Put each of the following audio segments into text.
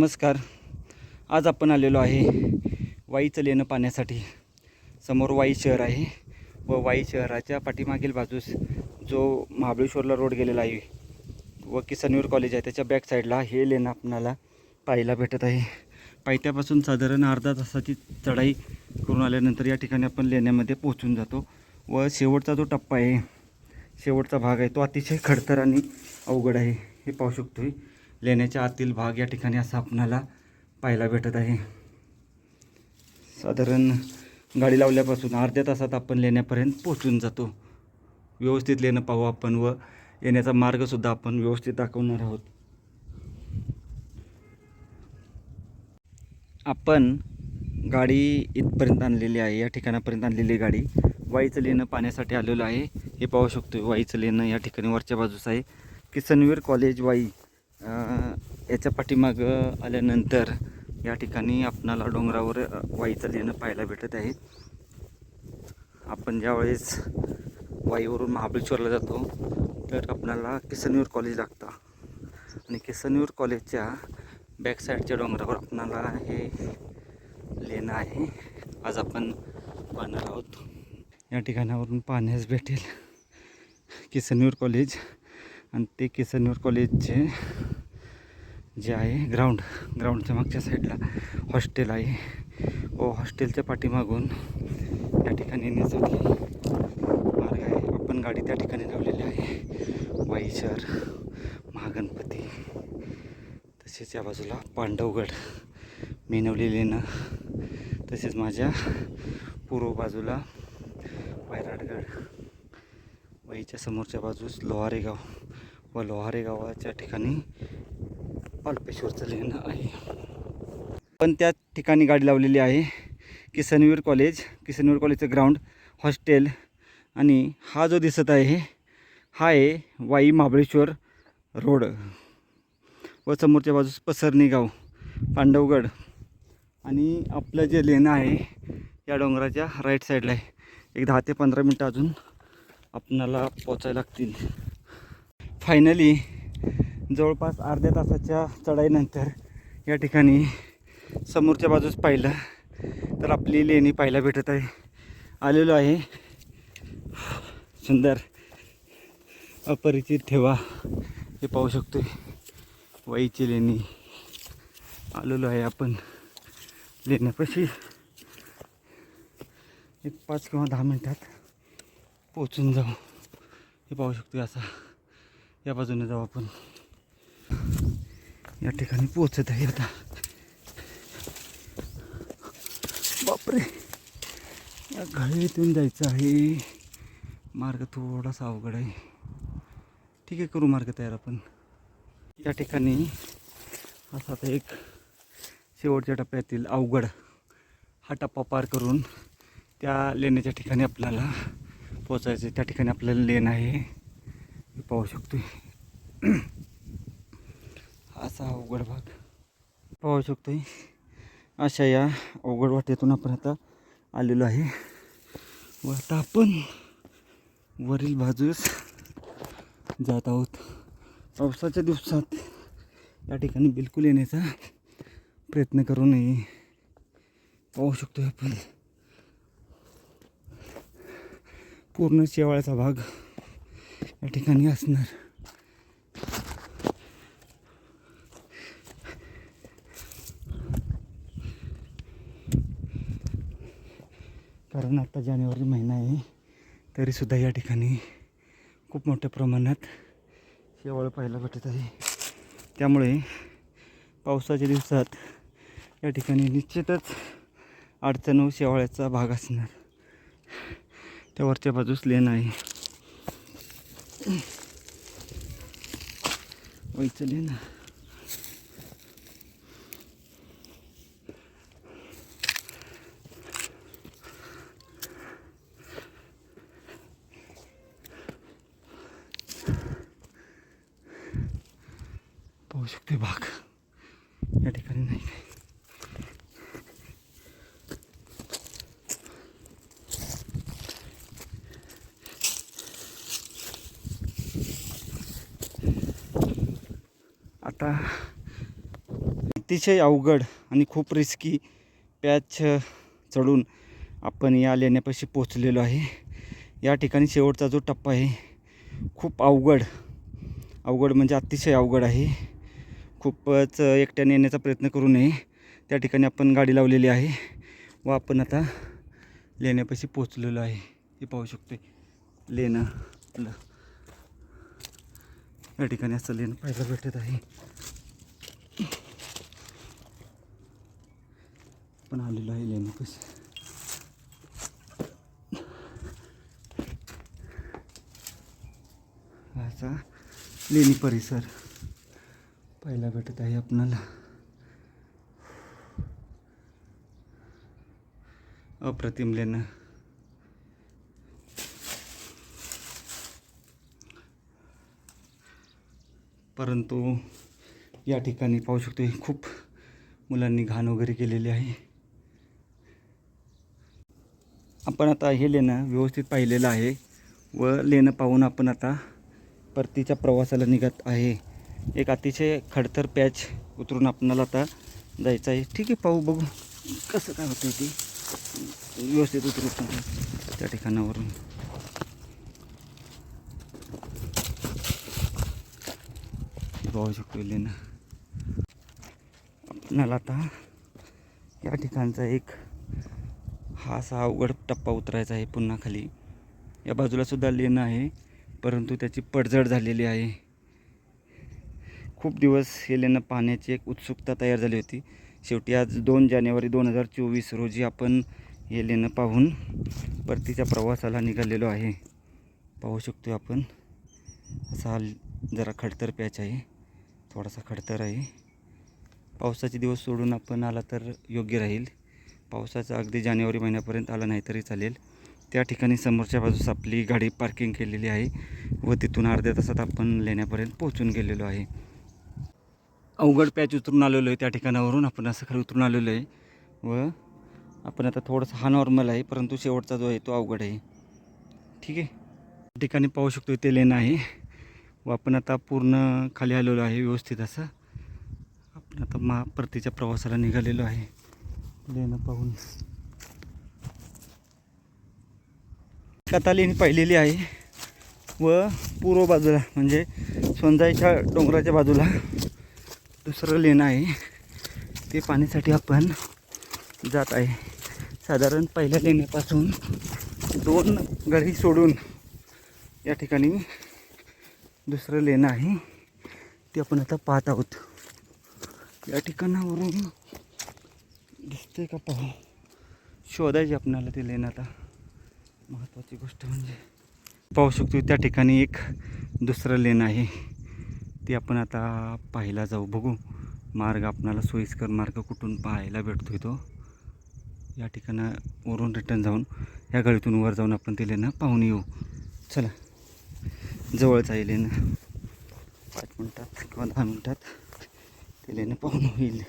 नमस्कार. आज आपण आलेलो आहे वाईचं लेणं पाण्यासाठी समोर वाई शहर आहे व वाई शहराच्या पाठीमागील बाजूस जो महाबळेश्वरला रोड गेलेला आहे व किसनवीर कॉलेज आहे त्याच्या बॅक साईडला हे लेणं आपणाला पाहायला भेटत आहे. पायथ्यापासून साधारण अर्धा तासाची चढाई करून आल्यानंतर या ठिकाणी आपण लेण्यामध्ये पोहोचून जातो व शेवटचा जो टप्पा आहे शेवटचा भाग आहे तो अतिशय खडतर आणि अवघड आहे. हे पाहू शकतोय. लेण्याच्या आतील भाग या ठिकाणी असा आपणाला पाहायला भेटत आहे. साधारण गाडी लावल्यापासून अर्ध्या तासात आपण लेण्यापर्यंत पोहोचून जातो. व्यवस्थित लेणं पाहू आपण व येण्याचा मार्गसुद्धा आपण व्यवस्थित दाखवणार आहोत. आपण गाडी इथपर्यंत आणलेली आहे या ठिकाणापर्यंत आणलेली गाडी. वाईचं लेणं पाण्यासाठी आलेलं आहे. हे पाहू शकतो वाईचं लेणं या ठिकाणी वरच्या बाजूस आहे. किसनवीर कॉलेज वाई. याच्या पाठीमागं आल्यानंतर या ठिकाणी आपणाला डोंगरावर वाईचं लेणं पाहायला भेटत आहे. आपण ज्यावेळेस वाईवरून महाबळेश्वरला जातो तर आपणाला किसनवीर कॉलेज लागतं. आणि किसनवीर कॉलेजच्या बॅकसाईडच्या डोंगरावर आपणाला हे लेणं आहे. आज आपण पाहणार आहोत. या ठिकाणावरून पाहण्यास भेटेल किसनवीर कॉलेज आणि ते किसनवीर कॉलेजचे जे आहे ग्राउंड ग्राउंडच्या मागच्या साईडला हॉस्टेल आहे. हो, व हॉस्टेलच्या पाठीमागून या ठिकाणी येण्यासाठी मार्ग आहे. आपण गाडी त्या ठिकाणी लावलेली आहे. वाईचर महागणपती. तसेच या बाजूला पांडवगड मेनवलेले ना तसेच माझ्या पूर्व बाजूला वैराटगड. वाईच्या समोरच्या बाजूस लोहारेगाव व लोहारे गावाच्या ठिकाणी अल्पेश्वरचं लेणं आहे. पण त्या ठिकाणी गाडी लावलेली आहे. किसनवीर कॉलेज किसनवीर कॉलेजचं ग्राउंड हॉस्टेल आणि हा जो दिसत आहे हा आहे वाई महाबळेश्वर रोड व समोरच्या बाजूस पसरणी गाव पांडवगड. आणि आपलं जे लेणं आहे या डोंगराच्या राईट साईडला आहे. एक दहा ते पंधरा मिनटं अजून आपणाला पोचायला लागतील. फायनली जवळपास अर्ध्या तासाच्या चढाईनंतर या ठिकाणी समोरच्या बाजूस पाहिलं तर आपली लेणी पाहायला भेटत आहे. आलेलो आहे. सुंदर अपरिचित ठेवा हे पाहू शकतोय. वाईची लेणी. आलेलो आहे आपण. लेण्यापाशी एक पाच किंवा दहा मिनटात पोचून जाऊ. हे पाहू शकतोय असा. या बाजूने जाऊ आपण. या ठिकाणी पोचत आहे आता. बापरे. या घाळीतून जायचं आहे. मार्ग थोडासा अवघड आहे. ठीक आहे करू मार्ग तयार आपण. या ठिकाणी असा आता एक शेवटच्या टप्प्यातील अवघड हा टप्पा पार करून त्या लेण्याच्या ठिकाणी आपल्याला पोचायचं आहे. त्या ठिकाणी आपल्याला लेन आहे. हे पाहू आहे असा अवघड भाग. पाहू शकतो अशा या अवघड वाटेतून आपण आता आलेलो आहे. व आता आपण वरील बाजूस जात आहोत. पावसाच्या दिवसात या ठिकाणी बिलकुल येण्याचा प्रयत्न करू नये. पाहू शकतो आपण. पूर्ण शेवाळ्याचा भाग या ठिकाणी असणार. कारण आत्ता जानेवारी महिना आहे तरीसुद्धा या ठिकाणी खूप मोठ्या प्रमाणात शेवाळ पाहायला भेटत आहे. त्यामुळे पावसाच्या दिवसात या ठिकाणी निश्चितच अडचण व शेवाळ्याचा भाग असणार. त्या वरच्या बाजूस लेन आहे. वयचं लेन शकते भाग या ठिकाणी नाही काय आता अतिशय अवघड आणि खूप रिस्की पॅच चढून आपण या लेण्यापाशी पोचलेलो आहे. या ठिकाणी शेवटचा जो टप्पा आहे खूप अवघड. अवघड म्हणजे अतिशय अवघड आहे. खूपच एकट्याने येण्याचा प्रयत्न करू नये. त्या ठिकाणी आपण गाडी लावलेली आहे व आपण आता लेण्यापाशी पोचलेलो आहे. हे पाहू शकतो लेणं आपलं या ठिकाणी असं लेणं पाहायला भेटत आहे. पण आलेलो आहे लेण्यापाशी. असा लेणी परिसर. पाहायला भेटत आहे आपणाला. अप्रतिम लेणं. परंतु या ठिकाणी पाहू शकतो खूप मुलांनी घाण वगैरे केलेली आहे. आपण आता हे लेणं व्यवस्थित पाहिलेलं आहे व लेणं पाहून आपण आता परतीच्या प्रवासाला निघत आहे. एक अतिशय खडतर पॅच उतरून आपणाला आता जायचं आहे. ठीक आहे पाहू बघू. कसं काय होतं ते? व्यवस्थित उतरू त्या ठिकाणावरून. पाहू शकतो लेणं आपणाला आता या ठिकाणचा एक हा असा अवघड टप्पा उतरायचा आहे पुन्हा खाली. या बाजूला सुद्धा लेणं आहे परंतु त्याची पडझड झालेली आहे. खूप दिवस हेलेनं पाहण्याची एक उत्सुकता तयार झाली होती. शेवटी आज दोन जानेवारी दोन हजार चोवीस रोजी आपण हेलेनं पाहून परतीच्या प्रवासाला निघालेलो आहे. पाहू शकतो आपण. असा जरा खडतर पॅच आहे. थोडासा खडतर आहे. पावसाचे दिवस सोडून आपण आला तर योग्य राहील. पावसाचा अगदी जानेवारी महिन्यापर्यंत आला नाही तरी चालेल. त्या ठिकाणी समोरच्या बाजूस आपली गाडी पार्किंग केलेली आहे व तिथून अर्ध्या तासात आपण लेण्यापर्यंत पोहोचून गेलेलो आहे. अवघड पॅच उतरून आलेलो आहे त्या ठिकाणावरून. आपण असं खाली उतरून आलेलो आहे. व आपण आता थोडंसं हा नॉर्मल आहे परंतु शेवटचा जो आहे तो अवघड आहे. ठीक आहे? त्या ठिकाणी पाहू शकतो ते लेन आहे. व आपण आता पूर्ण खाली आलेलो आहे व्यवस्थित असं. आपण आता महापरतीच्या प्रवासाला निघालेलो आहे. लेणं पाहून. कथा लेणी पाहिलेली आहे. व पूर्व बाजूला म्हणजे सोनजाईच्या डोंगराच्या बाजूला. दुसरं लेणं आहे. ते पाण्यासाठी आपण जात आहे. साधारण पहिल्या लेण्यापासून दोन गळी सोडून या ठिकाणी दुसरं लेणं आहे. ते आपण आता पाहत आहोत. या ठिकाणावरून दिसतंय का पाहू? शोधायची आपणाला ते लेणं आता. महत्त्वाची गोष्ट म्हणजे पाहू शकतो त्या ठिकाणी एक दुसरं लेणं आहे. ते आपण आता पाहायला जाऊ. बघू. मार्ग आपणाला सोयीस्कर मार्ग कुठून पाहायला भेटतो तो. या ठिकाणं वरून रिटर्न जाऊन या गळीतून वर जाऊन आपण ते लेणं पाहून येऊ. चला. जवळच आहे लेणं. पाच मिनटात किंवा दहा मिनटात ते लेणं पाहून होईल.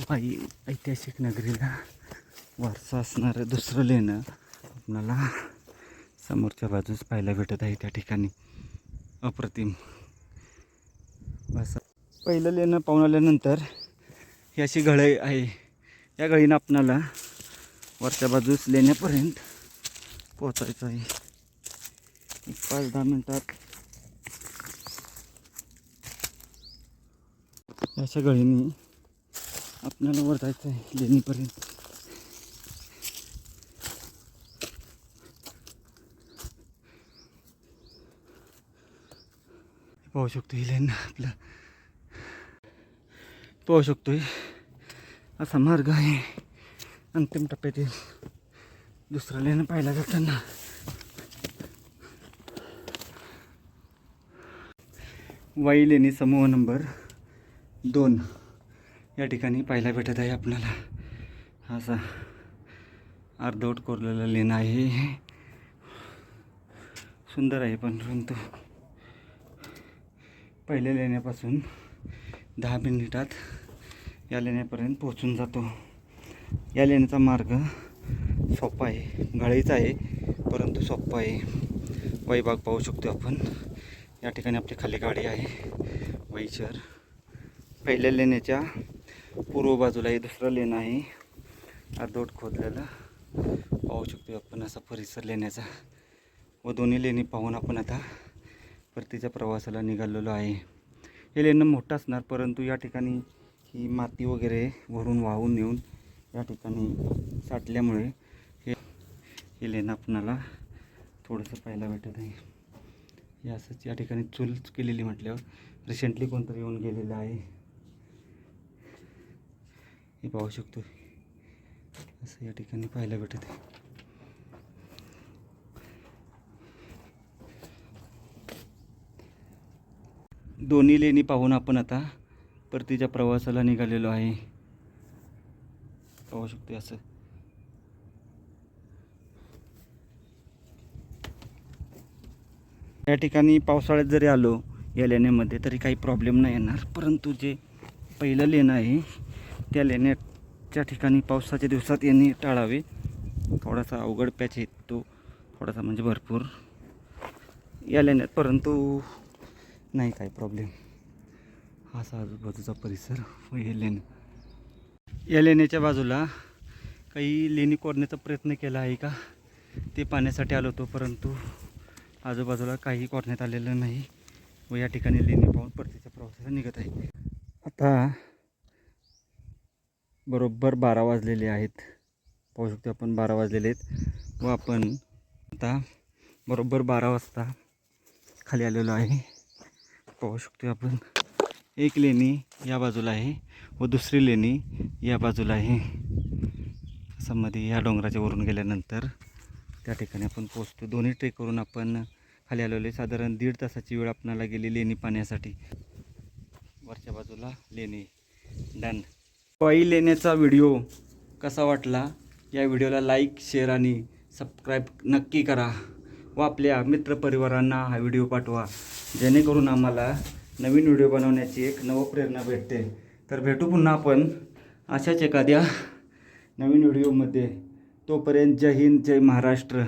बाई ऐतिहासिक नगरीला वारसा असणारं दुसरं लेणं आपणाला समोरच्या बाजूस पाहायला भेटत आहे त्या ठिकाणी. अप्रतिम. असं. पहिलं लेणं पाहून आल्यानंतर ही अशी गळई आहे. या गळीनं आपणाला वरच्या बाजूस लेण्यापर्यंत पोचायचं आहे. एक पाच दहा मिनटात. अशा गळीने आपल्याला वर जायचं आहे लेणीपर्यंत. पाहू शकतो ही लेन आपलं. पाहू शकतो असा मार्ग आहे. अंतिम टप्प्यातील दुसरा लेन पाहिला जाताना. वाई लेणी समूह नंबर दोन या ठिकाणी पाहायला भेटत आहे आपल्याला. असा अर्धवट कोरलेला लेणं आहे. सुंदर आहे पण परंतु पहिल्या लेण्यापासून दहा मिनिटात या लेण्यापर्यंत पोहोचून जातो. या लेण्याचा मार्ग सोपा आहे. घाळीचा आहे परंतु सोपा आहे. वैभाग पाहू शकतो आपण. या ठिकाणी आपली खाली गाडी आहे. वैचर. पहिल्या लेण्याच्या पूर्व बाजूला हे दुसरं लेणं आहे. अर्धोट खोदलेलं पाहू शकतो आपण असा परिसर लेण्याचा. व दोन्ही लेणी पाहून आपण आता परतीच्या प्रवासाला निघालेलो आहे. हे लेणं मोठं असणार परंतु या ठिकाणी ही माती वगैरे भरून वाहून येऊन या ठिकाणी साठल्यामुळे हे हे लेणं आपणाला थोडंसं पाहायला भेटत आहे. हे असंच या ठिकाणी चूल केलेली म्हटल्यावर रिसेंटली कोणतरी येऊन गेलेलं आहे. हे पाहू शकतो. असं या ठिकाणी पाहायला भेटत आहे. दोन्ही लेणी पाहून आपण आता परतीच्या प्रवासाला निघालेलो आहे. पाहू शकतो असं. या ठिकाणी पावसाळ्यात जरी आलो या लेण्यामध्ये तरी काही प्रॉब्लेम नाही येणार. परंतु जे पहिलं लेणं आहे त्या लेण्याच्या ठिकाणी पावसाच्या दिवसात येणे टाळावे. थोडासा अवघड पॅच आहे तो. थोडासा म्हणजे भरपूर. या लेण्यात परंतु नाही काही प्रॉब्लेम असा आजूबाजूचा परिसर व हे लेन या लेण्याच्या बाजूला काही लेणी कोरण्याचा प्रयत्न केला आहे का? ते पाण्यासाठी आलो होतो परंतु आजूबाजूला काही कोरण्यात आलेलं नाही व या ठिकाणी लेणी पाहून परतीच्या प्रवासाला निघत आहे. आता बरोबर बारा वाजलेले आहेत. पाहू शकतो आपण बारा वाजलेले आहेत व आपण आता बरोबर बारा वाजता खाली आलेलो आहे. पाहू शकतो आपण. एक लेणी या बाजूला आहे व दुसरी लेणी या बाजूला आहे. असं मध्ये या डोंगराच्या वरून गेल्यानंतर त्या ठिकाणी आपण पोचतो दोन्ही ट्रेक करून आपण खाली आलेलो आहे. साधारण दीड तासाची वेळ आपणाला गेली लेणी पाण्यासाठी वरच्या बाजूला लेणी. डन. पॉई लेण्याचा व्हिडिओ कसा वाटला? या व्हिडिओला लाईक शेअर आणि सबस्क्राईब नक्की करा. व आपल्या मित्रपरिवारांना हा व्हिडिओ पाठवा. जेणेकरून आम्हाला नवीन व्हिडिओ बनवण्याची एक नवप्रेरणा भेटते. तर भेटू पुन्हा आपण अशाच एखाद्या नवीन व्हिडिओमध्ये. तोपर्यंत जय हिंद जय महाराष्ट्र.